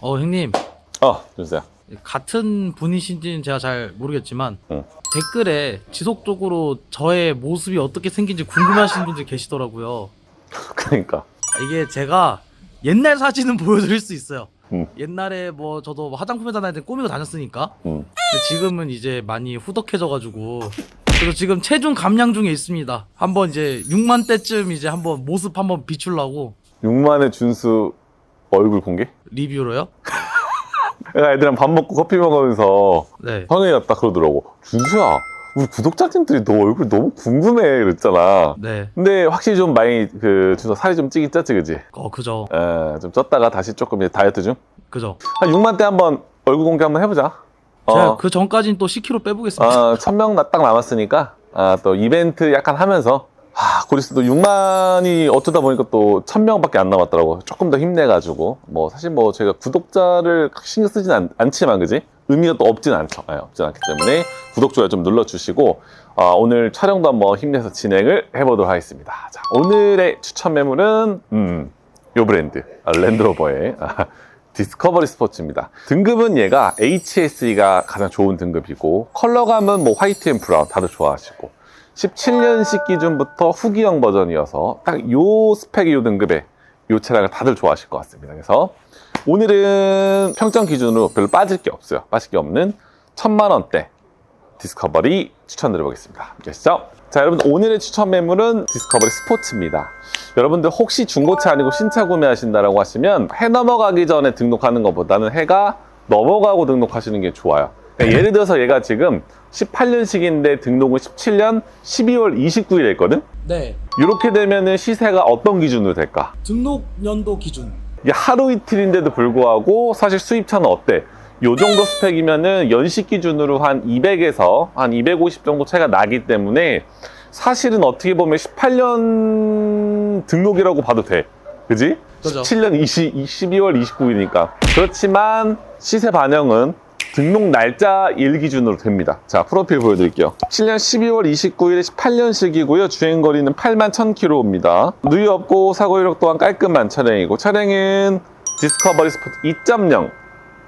어 형님 어, 주세요. 같은 분이신지는 제가 잘 모르겠지만 응. 댓글에 지속적으로 저의 모습이 어떻게 생긴지 궁금해하시는 분들이 계시더라고요. 그러니까. 이게 제가 옛날 사진은 보여드릴 수 있어요. 응. 옛날에 뭐 저도 화장품 회사 다닐 때 꾸미고 다녔으니까. 음. 근데 지금은 이제 많이 후덕해져가지고. 그래서 지금 체중 감량 중에 있습니다. 한번 이제 6만 때쯤 이제 한번 모습 한번 비추려고 6만의 준수 얼굴 공개? 리뷰로요. 내가 애들이랑 밥 먹고 커피 먹으면서 네. 딱 그러더라고. 준수야, 우리 구독자님들이 너 얼굴 너무 궁금해. 이랬잖아. 네. 근데 확실히 좀 많이 그 준수 살이 좀 찌긴 쪘지, 그지? 어 그죠. 에, 좀 쪘다가 다시 조금 이제 다이어트 중. 그죠. 한 6만 때 한번 얼굴 공개 한번 해보자. 제가 어, 그 전까지는 또 10kg 빼보겠습니다. 어, 1000명 딱 남았으니까, 아, 또 이벤트 약간 하면서, 아, 그리스도 6만이 어쩌다 보니까 또 1000명밖에 안 남았더라고. 조금 더 힘내가지고. 뭐, 사실 뭐, 제가 구독자를 신경 쓰진 않, 않지만, 그지? 의미가 또 없진 않죠. 예, 없진 않기 때문에 구독, 좋아요 좀 눌러주시고, 아, 오늘 촬영도 한번 힘내서 진행을 해보도록 하겠습니다. 자, 오늘의 추천 매물은, 음, 요 브랜드, 아, 랜드로버의, 아, 디스커버리 스포츠입니다. 등급은 얘가 HSE가 가장 좋은 등급이고 컬러감은 뭐 화이트 앤 브라운 다들 좋아하시고 17년식 기준부터 후기형 버전이어서 딱 요 스펙의 요 등급의 요 차량을 다들 좋아하실 것 같습니다. 그래서 오늘은 평점 기준으로 별로 빠질 게 없어요. 빠질 게 없는 천만 원대 디스커버리 추천드려보겠습니다. 아시죠? 자, 여러분 오늘의 추천 매물은 디스커버리 스포츠입니다. 여러분들 혹시 중고차 아니고 신차 구매하신다라고 하시면 해 넘어가기 전에 등록하는 것보다는 해가 넘어가고 등록하시는 게 좋아요. 그러니까 예를 들어서 얘가 지금 18년식인데 등록은 17년 12월 29일에 했거든? 네. 이렇게 되면은 시세가 어떤 기준으로 될까? 등록 연도 기준. 이게 하루 이틀인데도 불구하고 사실 수입차는 어때? 요 정도 스펙이면은 연식 기준으로 한 200에서 한 250 정도 차이가 나기 때문에 사실은 어떻게 보면 18년 등록이라고 봐도 돼. 그지? 그죠. 17년 20, 12월 29일이니까. 그렇지만 시세 반영은 등록 날짜 일 기준으로 됩니다. 자, 프로필 보여드릴게요. 7년 12월 29일에 18년식이고요. 주행거리는 8만 1000km입니다. 누이 없고 사고 이력 또한 깔끔한 차량이고 차량은 디스커버리 스포츠 2.0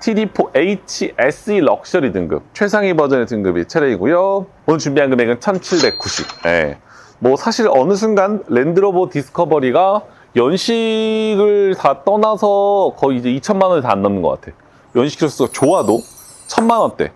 TD4 HSE 럭셔리 등급 최상위 버전의 등급이 차량이고요. 오늘 준비한 금액은 1790. 예. 뭐 사실 어느 순간 랜드로버 디스커버리가 연식을 다 떠나서 거의 이제 2천만 원이 다 안 넘는 것 같아. 연식 키로수가 좋아도 천만 원대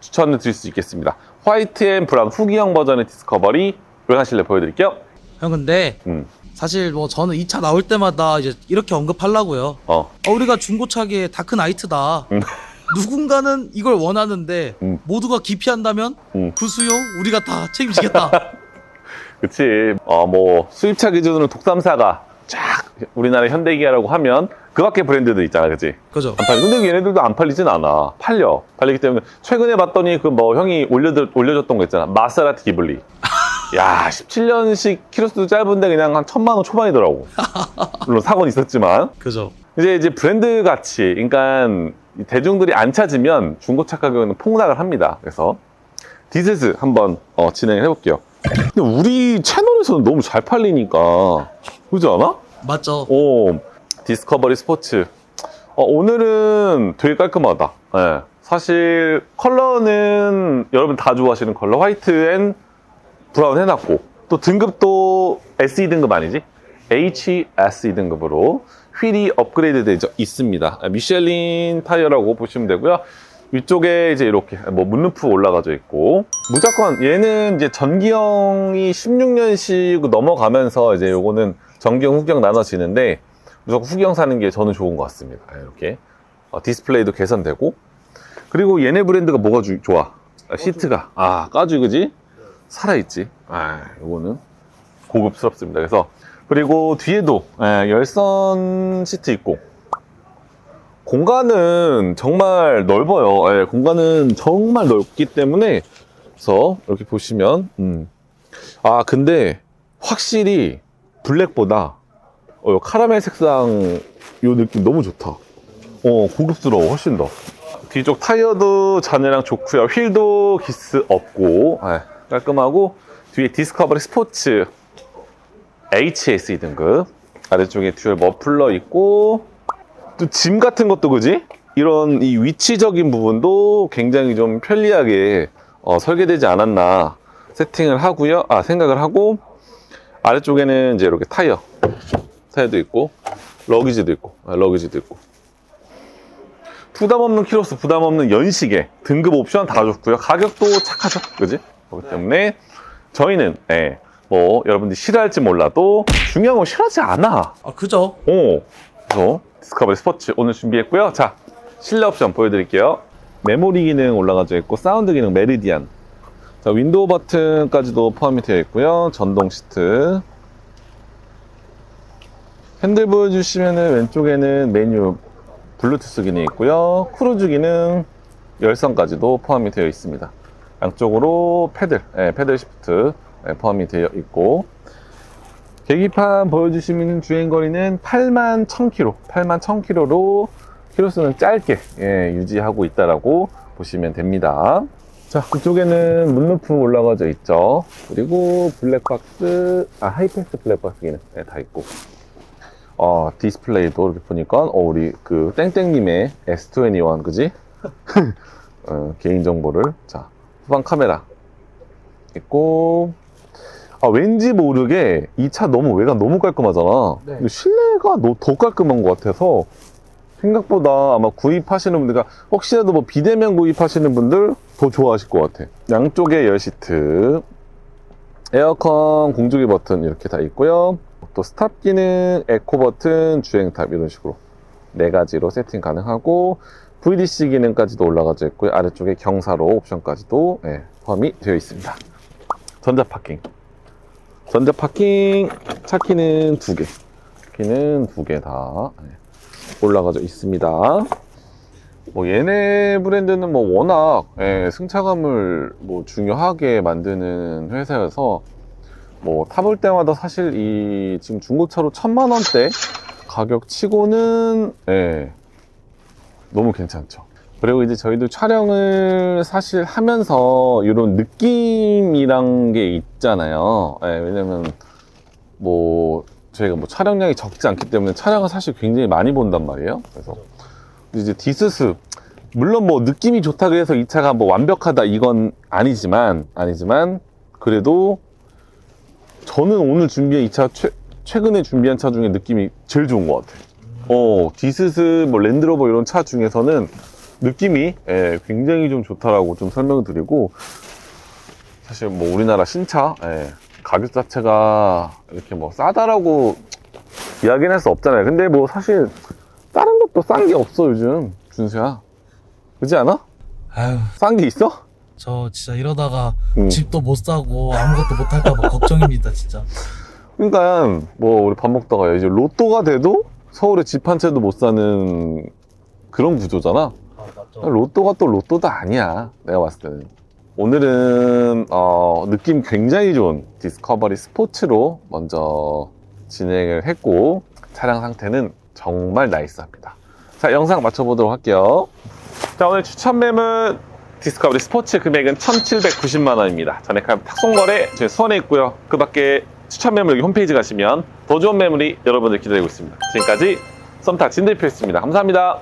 추천을 드릴 수 있겠습니다. 화이트 앤 브라운 후기형 버전의 디스커버리 요하실래 보여드릴게요. 형 근데 음, 사실 뭐 저는 이 차 나올 때마다 이제 이렇게 언급하려고요. 어, 어, 우리가 중고차계 다크나이트다. 음. 누군가는 이걸 원하는데 음. 모두가 기피한다면 음. 그 수요 우리가 다 책임지겠다. 그치. 어, 뭐 수입차 기준으로 독삼사가 쫙 우리나라 현대기아라고 하면 그 밖에 브랜드들 있잖아, 그치? 그죠? 안 팔리. 근데 얘네들도 안 팔리진 않아. 팔려. 팔리기 때문에 최근에 봤더니 그 뭐 형이 올려드, 올려줬던 거 있잖아. 마세라티 기블리. 야, 17년식 키로수도 짧은데 그냥 한 천만 원 초반이더라고. 물론 사고는 있었지만. 그죠? 이제 이제 브랜드 가치, 그러니까 이 대중들이 안 찾으면 중고차 가격은 폭락을 합니다. 그래서 디셋스 한번 어, 진행을 해볼게요. 근데 우리 채널에서는 너무 잘 팔리니까 그러지 않아? 맞죠? 오, 디스커버리 스포츠. 어, 오늘은 되게 깔끔하다. 예. 사실 컬러는 여러분 다 좋아하시는 컬러 화이트 앤 브라운 해놨고 또 등급도 SE 등급 아니지? HSE 등급으로 휠이 업그레이드 되어 있습니다. 아, 미쉐린 타이어라고 보시면 되고요. 위쪽에 이제 이렇게 뭐 문루프 올라가져 있고 무조건 얘는 이제 전기형이 16년식 넘어가면서 이제 요거는 전기형 후기형 나눠지는데 무조건 후기형 사는 게 저는 좋은 것 같습니다. 아, 이렇게 어, 디스플레이도 개선되고 그리고 얘네 브랜드가 뭐가 주- 좋아? 아, 시트가 아 까주 그지? 살아있지. 아 요거는 고급스럽습니다. 그래서 그리고 뒤에도 예, 열선 시트 있고 공간은 정말 넓어요. 예, 공간은 정말 넓기 때문에 그래서 이렇게 보시면 음. 아 근데 확실히 블랙보다 어, 요 카라멜 색상 요 느낌 너무 좋다. 어 고급스러워 훨씬 더. 뒤쪽 타이어도 잔해랑 좋고요. 휠도 기스 없고 예, 깔끔하고 뒤에 디스커버리 스포츠 HSE 등급 아래쪽에 듀얼 머플러 있고 또 짐 같은 것도 그지? 이런 이 위치적인 부분도 굉장히 좀 편리하게 어, 설계되지 않았나 세팅을 하고요. 아 생각을 하고 아래쪽에는 이제 이렇게 타이어 타이어도 있고 러기지도 있고 아, 러기지도 있고 부담 없는 키로수 부담 없는 연식에 등급 옵션 다 좋고요. 가격도 착하죠, 그지? 그렇기 때문에 저희는 예, 뭐 여러분들이 싫어할지 몰라도 중요한 건 싫어하지 않아. 아 그죠? 오, 그래서 디 스커버리 스포츠 오늘 준비했고요. 자, 실내 옵션 보여드릴게요. 메모리 기능 올라가져 있고 사운드 기능 메리디안. 자, 윈도우 버튼까지도 포함이 되어 있고요. 전동 시트. 핸들 보여주시면은 왼쪽에는 메뉴 블루투스 기능이 있고요. 크루즈 기능 열선까지도 포함이 되어 있습니다. 양쪽으로 패들, 예, 패들 시프트 예, 포함이 되어 있고 계기판 보여주시면 주행거리는 8만 1000km, 8만 1000km로 키로수는 짧게 예, 유지하고 있다라고 보시면 됩니다. 자, 그쪽에는 문루프 올라가져 있죠. 그리고 블랙박스, 아, 하이패스 블랙박스 기능 예, 다 있고. 어, 디스플레이도 이렇게 보니까, 어, 우리 그 땡땡님의 S21, 그지? 어, 개인정보를. 자, 후방 카메라 있고, 아, 왠지 모르게 이 차 너무 외관 너무 깔끔하잖아. 네. 근데 실내가 너- 더 깔끔한 것 같아서 생각보다 아마 구입하시는 분들, 그러니까 혹시라도 뭐 비대면 구입하시는 분들 더 좋아하실 것 같아. 양쪽에 열 시트, 에어컨 공조기 버튼 이렇게 다 있고요. 또 스탑 기능, 에코 버튼, 주행 탑 이런 식으로 네 가지로 세팅 가능하고 VDC 기능까지도 올라가져 있고요. 아래쪽에 경사로 옵션까지도 예, 포함이 되어 있습니다. 전자 파킹. 전자 파킹 차 키는 두 개. 키는 두 개 다 올라가져 있습니다. 뭐 얘네 브랜드는 뭐 워낙 예, 승차감을 뭐 중요하게 만드는 회사여서 뭐 타볼 때마다 사실 이 지금 중고차로 천만 원대 가격 치고는 예, 너무 괜찮죠. 그리고 이제 저희도 촬영을 사실 하면서 이런 느낌이란 게 있잖아요. 예, 왜냐면 뭐 저희가 뭐 촬영량이 적지 않기 때문에 촬영을 사실 굉장히 많이 본단 말이에요. 그래서 이제 디스스 물론 뭐 느낌이 좋다고 해서 이 차가 뭐 완벽하다 이건 아니지만 아니지만 그래도 저는 오늘 준비한 이 차 최근에 준비한 차 중에 느낌이 제일 좋은 것 같아요. 어 디스스 뭐 랜드로버 이런 차 중에서는 느낌이 예, 굉장히 좀 좋다라고 좀 설명을 드리고 사실 뭐 우리나라 신차 예, 가격 자체가 이렇게 뭐 싸다라고 이야기는 할 수 없잖아요. 근데 뭐 사실 다른 것도 싼 게 없어 요즘 준수야. 그렇지 않아? 아유 싼 게 있어? 저 진짜 이러다가 음. 집도 못 사고 아무것도 못 할까봐 걱정입니다 진짜. 그러니까 뭐 우리 밥 먹다가 이제 로또가 돼도 서울에 집 한 채도 못 사는 그런 구조잖아. 아. 로또가 또 로또도 아니야. 내가 봤을 때는. 오늘은 어, 느낌 굉장히 좋은 디스커버리 스포츠로 먼저 진행을 했고 차량 상태는 정말 나이스합니다. 자 영상 맞춰보도록 할게요. 자 오늘 추천 매물 디스커버리 스포츠 금액은 1,790만 원입니다. 전액한 탁송거래 저희 수원에 있고요. 그 밖에 추천 매물 여기 홈페이지 가시면 더 좋은 매물이 여러분들 기다리고 있습니다. 지금까지 썸타 진대표였습니다. 감사합니다.